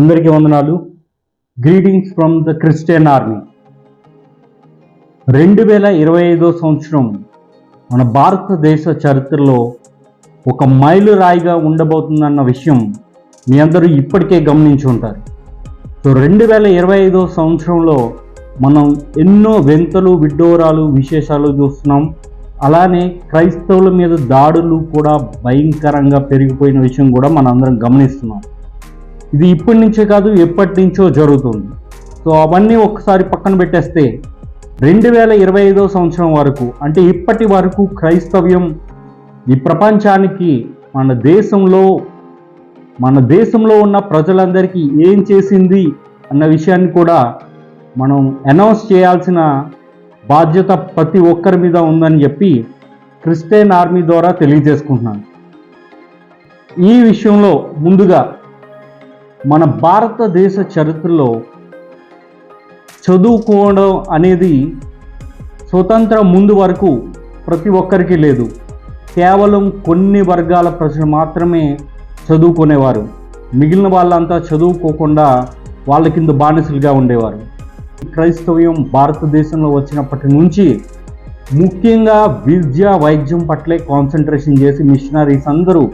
అందరికీ వందనాలు. Greetings from the Christian army రెండు వేల ఇరవై ఐదో సంవత్సరం మన భారతదేశ చరిత్రలో ఒక మైలురాయిగా ఉండబోతుందన్న విషయం మీ అందరూ ఇప్పటికే గమనించి ఉంటారు. సో రెండు వేల ఇరవై ఐదో సంవత్సరంలో మనం ఎన్నో వింతలు విడ్డూరాలు విశేషాలు చూస్తున్నాం. అలానే క్రైస్తవుల మీద దాడులు కూడా భయంకరంగా పెరిగిపోయిన విషయం కూడా మనందరం గమనిస్తున్నాం. ఇది ఇప్పటి నుంచే కాదు ఎప్పటి నుంచో జరుగుతుంది. సో అవన్నీ ఒక్కసారి పక్కన పెట్టేస్తే రెండు వేల ఇరవై ఐదో సంవత్సరం వరకు అంటే ఇప్పటి వరకు క్రైస్తవ్యం ఈ ప్రపంచానికి మన దేశంలో మన దేశంలో ఉన్న ప్రజలందరికీ ఏం చేసింది అన్న విషయాన్ని కూడా మనం అనౌన్స్ చేయాల్సిన బాధ్యత ప్రతి ఒక్కరి మీద ఉందని చెప్పి క్రిస్టియన్ ఆర్మీ ద్వారా తెలియజేసుకుంటున్నాను. ఈ విషయంలో ముందుగా మన భారతదేశ చరిత్రలో చదువుకోవడం అనేది స్వతంత్రం ముందు వరకు ప్రతి ఒక్కరికి లేదు. కేవలం కొన్ని వర్గాల ప్రజలు మాత్రమే చదువుకునేవారు. మిగిలిన వాళ్ళంతా చదువుకోకుండా వాళ్ళ కింద బానిసలుగా ఉండేవారు. క్రైస్తవ్యం భారతదేశంలో వచ్చినప్పటి నుంచి ముఖ్యంగా విద్య వైద్యం పట్లే కాన్సన్ట్రేషన్ చేసి మిషనరీస్ అందరూ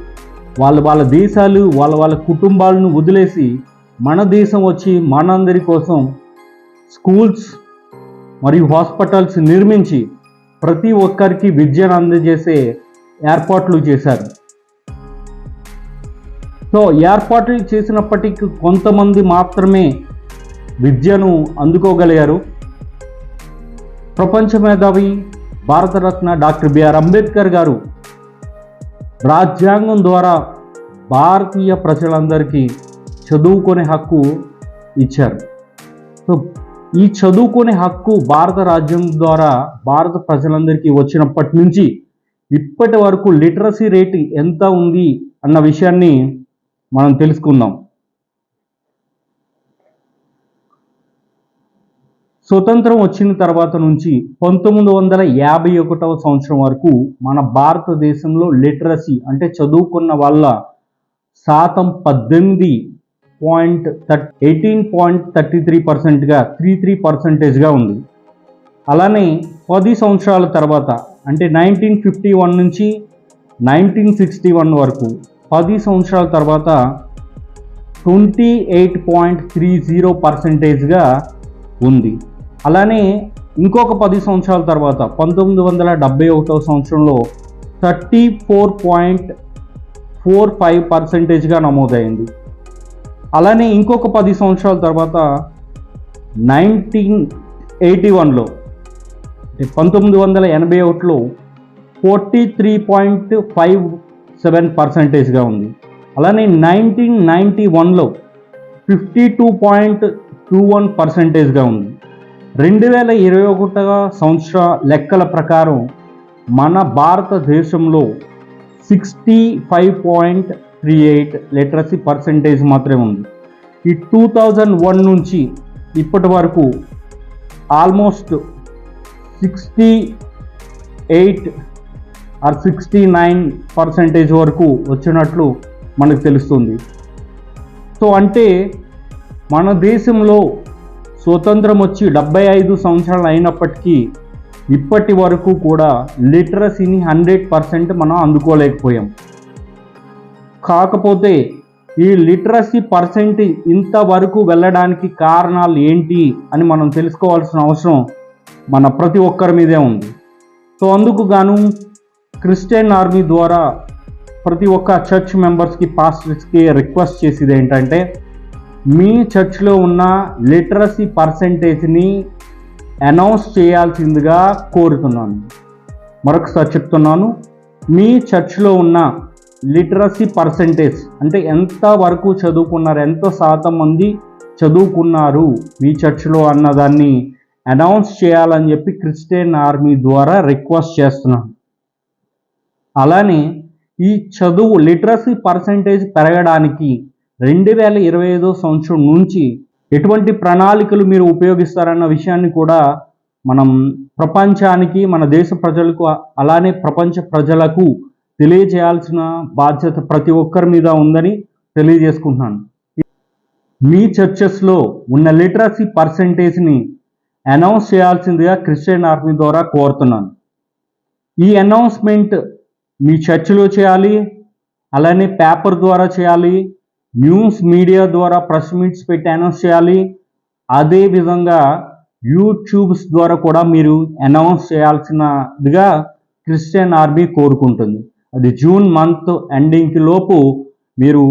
వాళ్ళ వాళ్ళ దేశాలు వాళ్ళ వాళ్ళ కుటుంబాలను వదిలేసి మన దేశం వచ్చి మనందరి కోసం స్కూల్స్ మరియు హాస్పిటల్స్ నిర్మించి ప్రతి ఒక్కరికి విద్యను అందజేసే ఏర్పాట్లు చేశారు. సో ఏర్పాట్లు చేసినప్పటికీ కొంతమంది మాత్రమే విద్యను అందుకోగలిగారు. ప్రపంచ మేధావి భారతరత్న డాక్టర్ బిఆర్ అంబేద్కర్ గారు రాజ్యాంగం ద్వారా భారతీయ ప్రజలందరికీ చదువుకునే హక్కు ఇచ్చారు. సో ఈ చదువుకునే హక్కు భారత రాజ్యం ద్వారా భారత ప్రజలందరికీ వచ్చినప్పటి నుంచి ఇప్పటి వరకు లిటరసీ రేటు ఎంత ఉంది అన్న విషయాన్ని మనం తెలుసుకుందాం. స్వతంత్రం వచ్చిన తర్వాత నుంచి పంతొమ్మిది వందల యాభై ఒకటవ సంవత్సరం వరకు మన భారతదేశంలో లిటరసీ అంటే చదువుకున్న వాళ్ళ శాతం పద్దెనిమిది point thirty eighteen point thirty three పర్సెంట్గా త్రీ త్రీ పర్సెంటేజ్గా ఉంది. అలానే పది సంవత్సరాల తర్వాత అంటే నైన్టీన్ ఫిఫ్టీ వన్ నుంచి నైన్టీన్ సిక్స్టీ వన్ వరకు పది సంవత్సరాల తర్వాత twenty eight point three zero పర్సెంటేజ్గా ఉంది. అలానే ఇంకొక పది సంవత్సరాల తర్వాత పంతొమ్మిది వందల డెబ్బై ఒకటో సంవత్సరంలో thirty four point four five పర్సెంటేజ్గా నమోదైంది. అలానే ఇంకొక పది సంవత్సరాల తర్వాత నైన్టీన్ ఎయిటీ వన్లో అంటే పంతొమ్మిది వందల ఎనభై ఒకటిలో forty three point five seven పర్సెంటేజ్గా ఉంది. అలానే నైన్టీన్ నైంటీ వన్లో fifty two point two one పర్సెంటేజ్గా ఉంది. రెండు వేల ఇరవై ఒకటవ సంవత్సర లెక్కల ప్రకారం మన భారతదేశంలో sixty five point three eight literacy percentage మాత్రమే ఉంది. ఈ టూ థౌజండ్ వన్ నుంచి ఇప్పటి వరకు almost sixty eight or sixty nine percentage వరకు వచ్చినట్లు మనకు తెలుస్తుంది. సో అంటే మన దేశంలో స్వతంత్రం వచ్చి డెబ్బై ఐదు సంవత్సరాలు అయినప్పటికీ ఇప్పటి వరకు కూడా లిటరసీని హండ్రెడ్ పర్సెంట్ మనం అందుకోలేకపోయాం. కాకపోతే ఈ లిటరసీ పర్సెంట్ ఇంతవరకు వెళ్ళడానికి కారణాలు ఏంటి అని మనం తెలుసుకోవాల్సిన అవసరం మన ప్రతి ఒక్కరి మీదే ఉంది. సో అందుకు గాను క్రిస్టియన్ ఆర్మీ ద్వారా ప్రతి ఒక్క చర్చ్ మెంబర్స్కి పాస్టర్స్కి రిక్వెస్ట్ చేసేది ఏంటంటే మీ చర్చ్లో ఉన్న లిటరసీ పర్సెంటేజ్ని అనౌన్స్ చేయాల్సిందిగా కోరుతున్నాను. మరొకసారి చెప్తున్నాను మీ చర్చ్లో ఉన్న లిటరసీ పర్సెంటేజ్ అంటే ఎంత వరకు చదువుకున్నారు ఎంత శాతం మంది చదువుకున్నారు మీ చర్చ్లో అన్నదాన్ని అనౌన్స్ చేయాలని చెప్పి క్రిస్టియన్ ఆర్మీ ద్వారా రిక్వెస్ట్ చేస్తున్నాను. అలానే ఈ చదువు లిటరసీ పర్సెంటేజ్ పెరగడానికి రెండు వేల ఇరవై ఐదో సంవత్సరం నుంచి ఎటువంటి ప్రణాళికలు మీరు ఉపయోగిస్తారన్న విషయాన్ని కూడా మనం ప్రపంచానికి మన దేశ ప్రజలకు అలానే ప్రపంచ ప్రజలకు తెలియజేయాల్సిన బాధ్యత ప్రతి ఒక్కరి మీద ఉందని తెలియజేసుకుంటున్నాను. మీ చర్చెస్లో ఉన్న లిటరసీ పర్సంటేజ్ని అనౌన్స్ చేయాల్సిందిగా క్రిస్టియన్ ఆర్మీ ద్వారా కోరుతున్నాను. ఈ అనౌన్స్మెంట్ మీ చర్చిలో చేయాలి అలానే పేపర్ ద్వారా చేయాలి న్యూస్ మీడియా ద్వారా ప్రెస్ మీట్స్ పెట్టి అనౌన్స్ చేయాలి. అదే విధంగా యూట్యూబ్స్ ద్వారా కూడా మీరు అనౌన్స్ చేయాల్సినదిగా క్రిస్టియన్ ఆర్మీ కోరుకుంటుంది. అది జూన్ మంత్ ఎండింగ్కి లోపు మీరు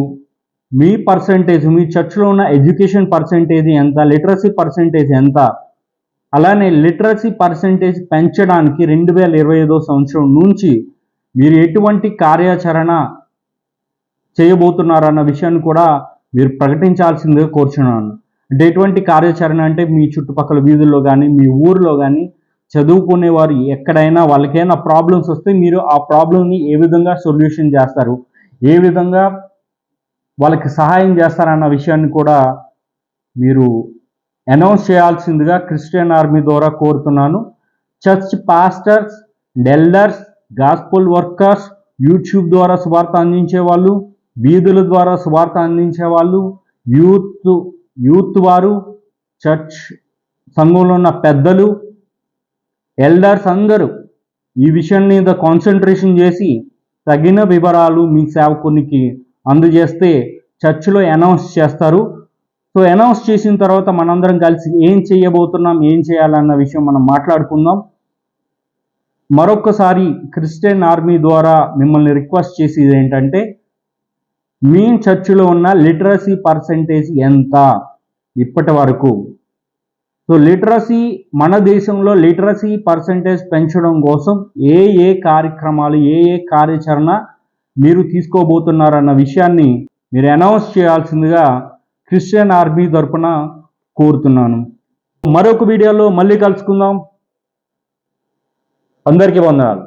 మీ పర్సంటేజ్ మీ చర్చ్లో ఉన్న ఎడ్యుకేషన్ పర్సంటేజ్ ఎంత లిటరసీ పర్సంటేజ్ ఎంత అలానే లిటరసీ పర్సంటేజ్ పెంచడానికి రెండు వేల ఇరవై ఐదో సంవత్సరం నుంచి మీరు ఎటువంటి కార్యాచరణ చేయబోతున్నారన్న విషయాన్ని కూడా మీరు ప్రకటించాల్సిందిగా కోరుచున్నాను. అంటే ఎటువంటి కార్యాచరణ అంటే మీ చుట్టుపక్కల వీధుల్లో కానీ మీ ఊరిలో కానీ చదువుకునే వారు ఎక్కడైనా వాళ్ళకైనా ప్రాబ్లమ్స్ వస్తే మీరు ఆ ప్రాబ్లమ్ని ఏ విధంగా సొల్యూషన్ చేస్తారు ఏ విధంగా వాళ్ళకి సహాయం చేస్తారన్న విషయాన్ని కూడా మీరు అనౌన్స్ చేయాల్సిందిగా క్రిస్టియన్ ఆర్మీ ద్వారా కోరుతున్నాను. Church pastors elders gospel workers YouTube ద్వారా స్వార్థ అందించే వాళ్ళు వీధుల ద్వారా స్వార్థ అందించే వాళ్ళు యూత్ యూత్ వారు చర్చ్ సంఘంలో ఉన్న పెద్దలు ఎల్డర్స్ అందరూ ఈ విషయం మీద కాన్సన్ట్రేషన్ చేసి తగిన వివరాలు మీ సేవకునికి అందజేస్తే చర్చిలో అనౌన్స్ చేస్తారు. సో అనౌన్స్ చేసిన తర్వాత మనందరం కలిసి ఏం చేయబోతున్నాం ఏం చేయాలన్న విషయం మనం మాట్లాడుకుందాం. మరొకసారి క్రిస్టియన్ ఆర్మీ ద్వారా మిమ్మల్ని రిక్వెస్ట్ చేసేది ఏంటంటే మీ చర్చిలో ఉన్న లిటరసీ పర్సంటేజ్ ఎంత? ఇప్పటి వరకు. సో లిటరసీ మన దేశంలో లిటరసీ పర్సంటేజ్ పెంచడం కోసం ఏ ఏ కార్యక్రమాలు ఏ ఏ కార్యాచరణ మీరు తీసుకోబోతున్నారన్న విషయాన్ని మీరు అనౌన్స్ చేయాల్సిందిగా క్రిస్టియన్ ఆర్మీ తరపున కోరుతున్నాను. మరొక వీడియోలో మళ్ళీ కలుసుకుందాం. అందరికీ వందనాలు.